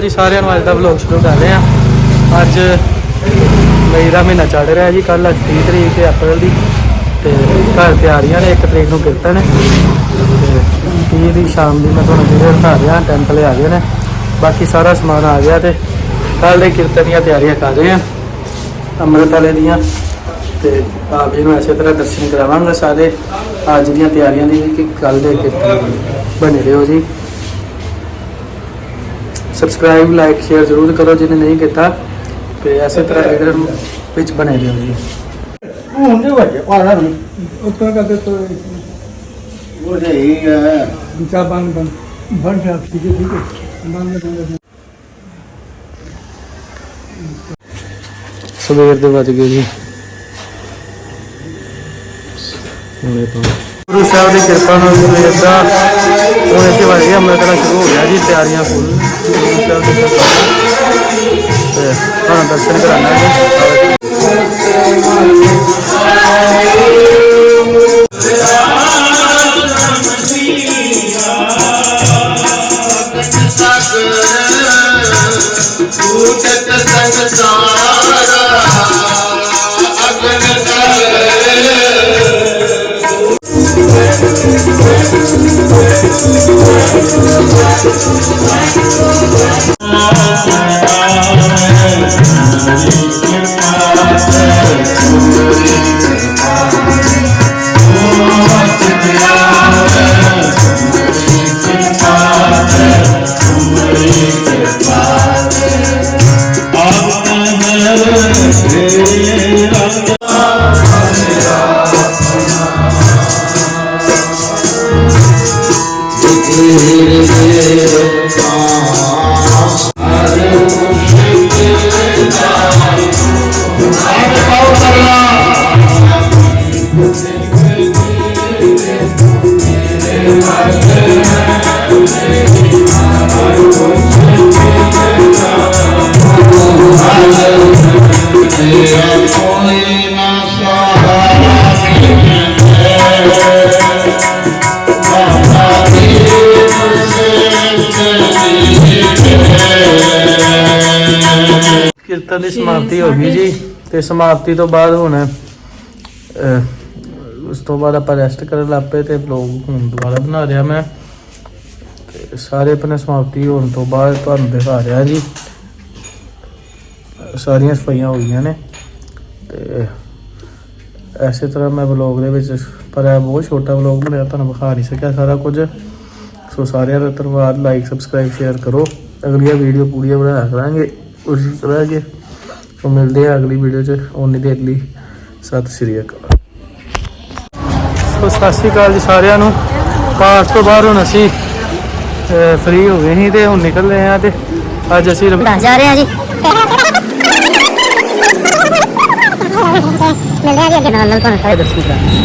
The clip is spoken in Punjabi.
ਜੀ, ਸਾਰਿਆਂ ਨੂੰ ਅੱਜ ਦਾ ਵਲੌਗ ਸ਼ੁਰੂ ਕਰ ਰਹੇ ਹਾਂ। ਅੱਜ ਮਈ ਦਾ ਮਹੀਨਾ ਚੱਲ ਰਿਹਾ ਜੀ ਕੱਲ 30 ਤਰੀਕ ਹੈ ਅਪ੍ਰੈਲ ਦੀ। ਤੇ ਘਰ ਤਿਆਰੀਆਂ ਨੇ 1 ਤਰੀਕ ਨੂੰ ਕੀਰਤਨ। ਹੈ ਤੇ 30 ਦੀ ਸ਼ਾਮ ਦੀ ਮੈਂ ਤੁਹਾਨੂੰ ਵੀਡੀਓ ਦਿਖਾ ਰਿਹਾ ਟੈਂਪਲ ਆ ਗਏ ਨੇ। ਬਾਕੀ ਸਾਰਾ ਸਮਾਨ ਆ ਗਿਆ ਤੇ ਕੱਲ ਦੇ ਕੀਰਤਨ ਦੀਆਂ ਤਿਆਰੀਆਂ ਕਰ ਰਹੇ ਹਾਂ। ਅੰਮ੍ਰਿਤ ਵਾਲੇ ਦੀਆਂ। ਤੇ ਆਪ ਜੀ ਨੂੰ ਇਸੇ ਤਰ੍ਹਾਂ ਦਰਸ਼ਨ ਕਰਾਵਾਂਗਾ ਸਾਰੇ। ਅੱਜ ਦੀਆਂ ਤਿਆਰੀਆਂ ਦੀ ਕਿ ਕੱਲ ਦੇ ਕੀਰਤਨ ਦੀ। ਬਣੇ ਰਹੋ ਜੀ। ਸਬਸਕ੍ਰਾਈਬ ਲਾਈਕ ਸ਼ੇਅਰ ਜ਼ਰੂਰ ਕਰੋ ਜਿਹਨੇ ਨਹੀਂ ਕੀਤਾ। ਤੇ ਐਸੇ ਤਰ੍ਹਾਂ ਵੀਡੀਓ ਨੂੰ ਵਿੱਚ ਬਣੇ ਰਹੋ ਜੀ। ਹੁਣ ਦੇ ਵੱਜੇ ਪਾਣਾ ਨਹੀਂ ਉੱਪਰ ਕਰਦੇ ਤੋਂ ਉਹ ਸਹੀ ਹੈ ਵਿਚਾ ਬੰਦ ਬੰਦ ਬੰਦ ਜਾ ਠੀਕ ਹੈ ਠੀਕ ਹੈ। ਬੰਦ ਬੰਦ ਸਵੇਰ ਦੇ ਵੱਜ ਗਏ ਜੀ। ਹੁਣੇ ਤੋਂ ਗੁਰੂ ਸਾਹਿਬ ਦੀ ਕਿਰਪਾ ਨਾਲ ਸਵੇਰ ਦਾ ਹੁਣ ਇੱਥੇ ਵੱਜ ਗਿਆ ਅੰਮ੍ਰਿਤ ਵੇਲਾ ਸ਼ੁਰੂ ਹੋ ਗਿਆ ਜੀ ਤਿਆਰੀਆਂ ਫੁੱਲ ਗੁਰੂ ਸਾਹਿਬ ਦੀ ਕਿਰਪਾ ਨਾਲ। ਤੇ ਤੁਹਾਨੂੰ ਦਰਸ਼ਨ ਕਰਾਣਾ ਜੀ ਟੂਟਤ ਸੰਸਾਰ ਕੋਈ ਨਾ ਕੀਰਤਨ ਦੀ ਸਮਾਪਤੀ ਹੋ ਗਈ ਜੀ ਤੇ ਸਮਾਪਤੀ ਤੋਂ ਬਾਅਦ ਹੁਣ ਉਸ ਤੋਂ ਬਾਅਦ ਆਪਾਂ ਰੈਸਟ ਕਰਨ ਲੱਪੇ ਤੇ ਵਲੌਗ ਹੁਣ ਦੁਬਾਰਾ ਬਣਾ ਰਿਹਾ ਮੈਂ। ਸਾਰੇ ਆਪਣੇ ਸਮਾਪਤੀ ਹੋਣ ਤੋਂ ਬਾਅਦ ਤੁਹਾਨੂੰ ਦਿਖਾ ਰਿਹਾ ਜੀ। ਸਾਰੀਆਂ ਸਫਾਈਆਂ ਹੋ ਗਈਆਂ ਨੇ। ਤੇ ਐਸੇ ਤਰ੍ਹਾਂ ਮੈਂ ਵਲੌਗ ਦੇ ਵਿੱਚ, ਪਰ ਇਹ ਬਹੁਤ ਛੋਟਾ ਵਲੌਗ ਬਣਿਆ, ਤੁਹਾਨੂੰ ਵਿਖਾ ਨਹੀਂ ਸਕਿਆ ਸਾਰਾ ਕੁਝ। ਸੋ ਸਾਰਿਆਂ ਦਾ ਧੰਨਵਾਦ ਲਾਈਕ ਸਬਸਕ੍ਰਾਈਬ ਸ਼ੇਅਰ ਕਰੋ। ਅਗਲੀਆਂ ਵੀਡੀਓ ਪੂਰੀਆਂ ਬਣਾਇਆ ਕਰਾਂਗੇ, ਕੋਸ਼ਿਸ਼ ਕਰਾਂਗੇ। ਸੋ ਮਿਲਦੇ ਆ ਅਗਲੀ ਵੀਡੀਓ 'ਚ। ਓਨੀ ਦੇ ਅਗਲੀ ਸਤਿ ਸ਼੍ਰੀ ਅਕਾਲ। ਸੋ ਸਤਿ ਸ਼੍ਰੀ ਅਕਾਲ ਜੀ ਸਾਰਿਆਂ ਨੂੰ। ਪਾਠ ਤੋਂ ਬਾਅਦ ਹੁਣ ਅਸੀਂ ਫ੍ਰੀ ਹੋ ਗਏ ਸੀ ਤੇ ਹੁਣ ਨਿਕਲ ਰਹੇ ਆ ਤੇ ਅੱਜ ਅਸੀਂ ਜਾ ਰਹੇ ਆ ਜੀ। Nel radio che non, non conosco le due scritte.